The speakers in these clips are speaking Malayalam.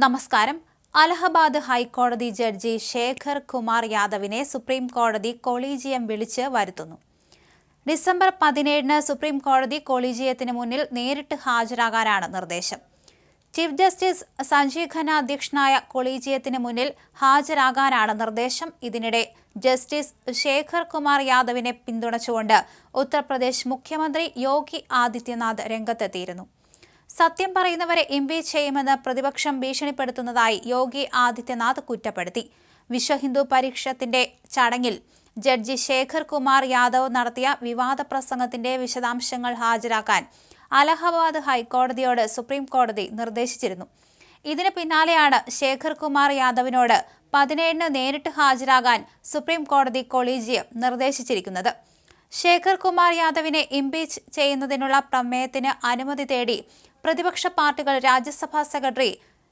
നമസ്കാരം. അലഹബാദ് ഹൈക്കോടതി ജഡ്ജി ശേഖർ കുമാർ യാദവിനെ സുപ്രീം കോടതി കൊളീജിയം വിളിച്ച് വരുത്തുന്നു. ഡിസംബർ പതിനേഴിന് സുപ്രീം കോടതി കൊളീജിയത്തിന് മുന്നിൽ നേരിട്ട് ഹാജരാകാനാണ് നിർദ്ദേശം. ചീഫ് ജസ്റ്റിസ് സഞ്ജീവ് ഖന്ന അധ്യക്ഷനായ കൊളീജിയത്തിന് മുന്നിൽ ഹാജരാകാനാണ് നിർദ്ദേശം. ഇതിനിടെ ജസ്റ്റിസ് ശേഖർ കുമാർ യാദവിനെ പിന്തുണച്ചുകൊണ്ട് ഉത്തർപ്രദേശ് മുഖ്യമന്ത്രി യോഗി ആദിത്യനാഥ് രംഗത്തെത്തിയിരുന്നു. സത്യം പറയുന്നവരെ ഇംപീച്ച് ചെയ്യുമെന്ന് പ്രതിപക്ഷം ഭീഷണിപ്പെടുത്തുന്നതായി യോഗി ആദിത്യനാഥ് കുറ്റപ്പെടുത്തി. വിശ്വ ഹിന്ദു പരീക്ഷത്തിന്റെ ചടങ്ങിൽ ജഡ്ജി ശേഖർ കുമാർ യാദവ് നടത്തിയ വിവാദ പ്രസംഗത്തിന്റെ വിശദാംശങ്ങൾ ഹാജരാക്കാൻ അലഹബാദ് ഹൈക്കോടതിയോട് സുപ്രീം കോടതി നിർദ്ദേശിച്ചിരുന്നു. ഇതിന് പിന്നാലെയാണ് ശേഖർ കുമാർ യാദവിനോട് പതിനേഴിന് നേരിട്ട് ഹാജരാകാൻ സുപ്രീം കോടതി കൊളീജിയം നിർദ്ദേശിച്ചിരിക്കുന്നത്. ശേഖർ കുമാർ യാദവിനെ ഇംപീച്ച് ചെയ്യുന്നതിനുള്ള പ്രമേയത്തിന് അനുമതി തേടി പ്രതിപക്ഷ പാർട്ടികൾ രാജ്യസഭാ സെക്രട്ടറി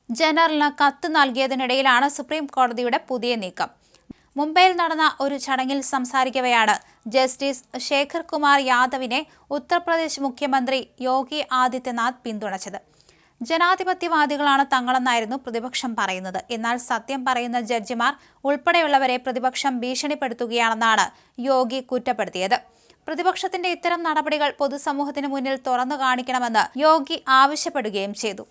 ജനറലിന് കത്ത് നൽകിയതിനിടയിലാണ് സുപ്രീം കോടതിയുടെ പുതിയ നീക്കം. മുംബൈയിൽ നടന്ന ഒരു ചടങ്ങിൽ സംസാരിക്കവെയാണ് ജസ്റ്റിസ് ശേഖർ കുമാർ യാദവിനെ ഉത്തർപ്രദേശ് മുഖ്യമന്ത്രി യോഗി ആദിത്യനാഥ് പിന്തുണച്ചത്. ജനാധിപത്യവാദികളാണ് തങ്ങളെന്നായിരുന്നു പ്രതിപക്ഷം പറയുന്നത്. എന്നാൽ സത്യം പറയുന്ന ജഡ്ജിമാർ ഉൾപ്പെടെയുള്ളവരെ പ്രതിപക്ഷം ഭീഷണിപ്പെടുത്തുകയാണെന്നാണ് യോഗി കുറ്റപ്പെടുത്തിയത്. പ്രതിപക്ഷത്തിന്റെ ഇത്തരം നടപടികൾ പൊതുസമൂഹത്തിന് മുന്നിൽ തുറന്നു കാണിക്കണമെന്ന് യോഗി ആവശ്യപ്പെടുകയും ചെയ്തു